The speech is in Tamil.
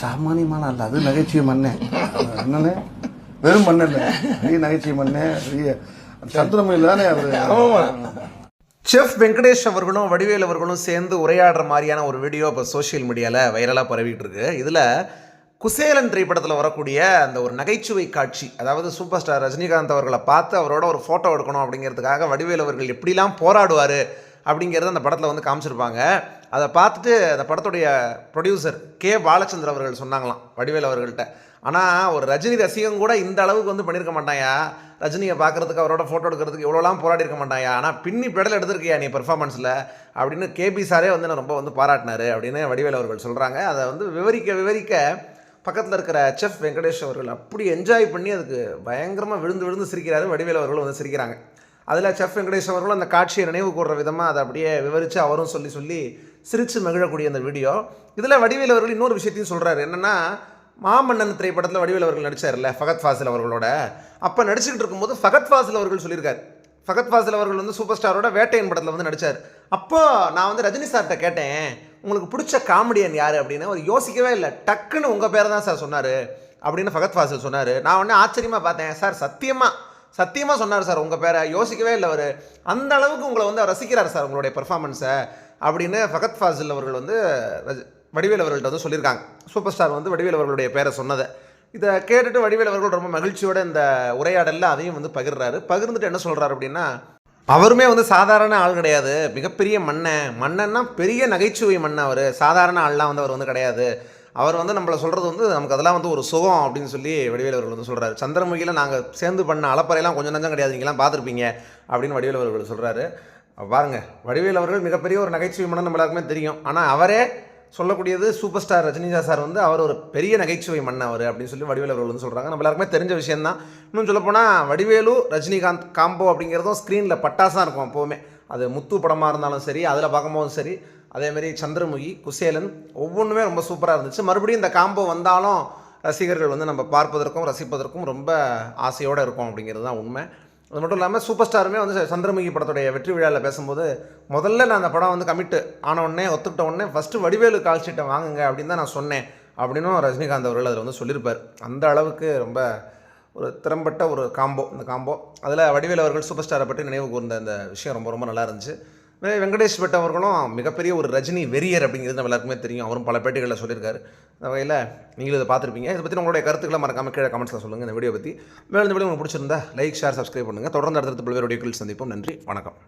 சாமானியமான அல்ல அது நகைச்சுவை மண்ணே. என்னன்னு வெறும் மண்ணல்ல பெரிய நகைச்சுவை மண்ணே பெரிய சந்திரமையில் தானே அவர். செஃப் வெங்கடேஷ் அவர்களும் வடிவேல் அவர்களும் சேர்ந்து உரையாடுற மாதிரியான ஒரு வீடியோ இப்போ சோஷியல் மீடியாவில் வைரலாக பரவிட்டு இருக்கு. இதில் குசேலன் திரைப்படத்தில் வரக்கூடிய அந்த ஒரு நகைச்சுவை காட்சி அதாவது சூப்பர் ஸ்டார் ரஜினிகாந்த் அவர்களை பார்த்து அவரோட ஒரு ஃபோட்டோ எடுக்கணும் அப்படிங்கிறதுக்காக வடிவேல் அவர்கள் எப்படிலாம் போராடுவார் அப்படிங்கிறத அந்த படத்தில் வந்து காமிச்சிருப்பாங்க. அதை பார்த்துட்டு அந்த படத்துடைய ப்ரொடியூசர் கே பாலச்சந்தர் அவர்கள் சொன்னாங்களாம் வடிவேல் அவர்கள்ட்ட. ஆனால் ஒரு ரஜினி ரசிகம் கூட இந்த அளவுக்கு வந்து பண்ணியிருக்க மாட்டாயா ரஜினியை பார்க்குறதுக்கு அவரோட ஃபோட்டோ எடுக்கிறதுக்கு இவ்வளோலாம் போராடி இருக்க மாட்டாயா ஆனால் பின்னி பெடல் எடுத்திருக்கியா நீ பெர்ஃபார்மன்ஸில் அப்படின்னு கேபி சாரே வந்து நான் ரொம்ப வந்து பாராட்டினாரு அப்படின்னு வடிவேல் அவர்கள் சொல்கிறாங்க அதை வந்து விவரிக்க விவரிக்க பக்கத்தில் இருக்கிற செஃப் வெங்கடேஷ் அவர்கள் அப்படி என்ஜாய் பண்ணி அதுக்கு பயங்கரமாக விழுந்து விழுந்து சிரிக்கிறாரு. வடிவேல் அவர்கள் வந்து சிரிக்கிறாங்க. அதில் செஃப் வெங்கடேஷ் அவர்களும் அந்த காட்சியை நினைவு கூடுற விதமாக அதை அப்படியே விவரித்து அவரும் சொல்லி சொல்லி சிரித்து மகிழக்கூடிய அந்த வீடியோ. இதில் வடிவேல் அவர்கள் இன்னொரு விஷயத்தையும் சொல்கிறாரு என்னென்னா மாமன்னன் திரைப்படத்தில் வடிவேல் அவர்கள் நடித்தார்ல ஃபகத் ஃபாசில் அவர்களோட. அப்போ நடிச்சுக்கிட்டு இருக்கும்போது ஃபகத் ஃபாசில் அவர்கள் சொல்லியிருக்கார். ஃபகத் ஃபாசில் அவர்கள் வந்து சூப்பர் ஸ்டாரோட வேட்டையன் படத்தில் வந்து நடித்தார் அப்போ நான் வந்து ரஜினி சார்கிட்ட கேட்டேன் உங்களுக்கு பிடிச்ச காமெடியன் யார்? அப்படின்னு. அவர் யோசிக்கவே இல்லை. டக்குன்னு உங்கள் பேரை தான் சார் சொன்னார் அப்படின்னு ஃபகத் ஃபாசில் சொன்னார். நான் உடனே ஆச்சரியமாக பார்த்தேன் சார் சத்தியமாக சத்தியமாக சொன்னார் சார் உங்கள் பேரை. யோசிக்கவே இல்லை அவர். அந்த அளவுக்கு உங்களை வந்து ரசிக்கிறார் சார் உங்களுடைய பெர்ஃபார்மன்ஸை அப்படின்னு ஃபகத் ஃபாசில் அவர்கள் வந்து வடிவேல் அவர்கள்ட்ட வந்து சொல்லியிருக்காங்க. சூப்பர் ஸ்டார் வந்து வடிவேல் அவர்களுடைய பேரை சொன்னதை. இதை கேட்டுட்டு வடிவேல் அவர்கள் ரொம்ப மகிழ்ச்சியோட இந்த உரையாடலில் அதையும் வந்து பகிர்றாரு. பகிர்ந்துட்டு என்ன சொல்கிறாரு அப்படின்னா அவருமே வந்து சாதாரண ஆள் கிடையாது. மிகப்பெரிய மன்னன். மன்னன்னா பெரிய நகைச்சுவை மன்னன் அவர். சாதாரண ஆள்லாம் வந்து அவர் வந்து கிடையாது. அவர் வந்து நம்மளை சொல்கிறது வந்து நமக்கு அதெல்லாம் வந்து ஒரு சுகம் அப்படின்னு சொல்லி வடிவேல் அவர்கள் வந்து சொல்கிறாரு சந்திரமுகியில் நாங்கள் சேர்ந்து பண்ண அலப்பறையெல்லாம் கொஞ்சம் நஞ்சம் கிடையாது. நீங்களாம் பார்த்துருப்பீங்க அப்படின்னு வடிவேல் அவர்கள் சொல்கிறாரு பாருங்க வடிவேல் அவர்கள் மிகப்பெரிய ஒரு நகைச்சுவை மனம் நம்ம எல்லாருக்குமே தெரியும். ஆனால் அவரே சொல்லக்கூடியது சூப்பர் ஸ்டார் ரஜினிதா சார் வந்து அவர் ஒரு பெரிய நகைச்சுவை மன்னன் அவர் அப்படின்னு சொல்லி வடிவேல் அவர்கள் வந்து சொல்கிறாங்க நம்ம எல்லாருக்குமே தெரிஞ்ச விஷயந்தான் இன்னும் சொல்லப்போனால் வடிவேலு ரஜினிகாந்த் காம்போ அப்படிங்கிறதும் ஸ்க்ரீனில் பட்டாசாக இருக்கும் எப்போவுமே அது முத்து படமாக இருந்தாலும் சரி அதில் பார்க்கும்போதும் சரி. அதேமாரி சந்திரமுகி குசேலன் ஒவ்வொன்றுமே ரொம்ப சூப்பராக இருந்துச்சு. மறுபடியும் இந்த காம்போ வந்தாலும் ரசிகர்கள் வந்து நம்ம பார்ப்பதற்கும் ரசிப்பதற்கும் ரொம்ப ஆசையோடு இருக்கும் அப்படிங்கிறது தான் உண்மை. அது மட்டும் இல்லாமல் சூப்பர் ஸ்டாருமே வந்து சந்திரமுகி படத்துடைய வெற்றி விழாவில் பேசும்போது முதல்ல நான் அந்த படம் வந்து கமிட்டு ஆன உடனே ஒத்துக்கிட்ட உடனே ஃபஸ்ட்டு வடிவேலு கால் ஷீட்டை வாங்குங்க அப்படின்னு தான் நான் சொன்னேன். அப்படின்னும் ரஜினிகாந்த் அவர்கள் அதில் வந்து சொல்லியிருப்பார். அந்த அளவுக்கு ரொம்ப ஒரு திறம்பட்ட ஒரு காம்போ இந்த காம்போ அதில் வடிவேல் அவர்கள் சூப்பர் ஸ்டாரை பற்றி நினைவு கூர்ந்த அந்த விஷயம் ரொம்ப ரொம்ப நல்லா இருந்துச்சு. வெங்கடேஷ் பட் அவர்களும் மிகப்பெரிய ஒரு ரஜினி வெறியர் அப்படிங்கிறது நம்ம எல்லாருக்குமே தெரியும். அவரும் பல பேட்டிகளில் சொல்லியிருக்காரு. வகையில் நீங்களும் இதை பார்த்துருப்பீங்க. இதை பற்றி உங்களுடைய கருத்துக்களை மறக்காம கீழே கமெண்ட்ஸில் சொல்லுங்கள் இந்த வீடியோ பற்றி மேலும் இந்த வீடியோ உங்களுக்கு பிடிச்சிருந்தா லைக் ஷேர் சப்ஸ்கிரைப் பண்ணுங்கள் தொடர்ந்து அடுத்தடுத்து பல்வேறு வீடியோக்கள் சந்திப்போம். நன்றி. வணக்கம்.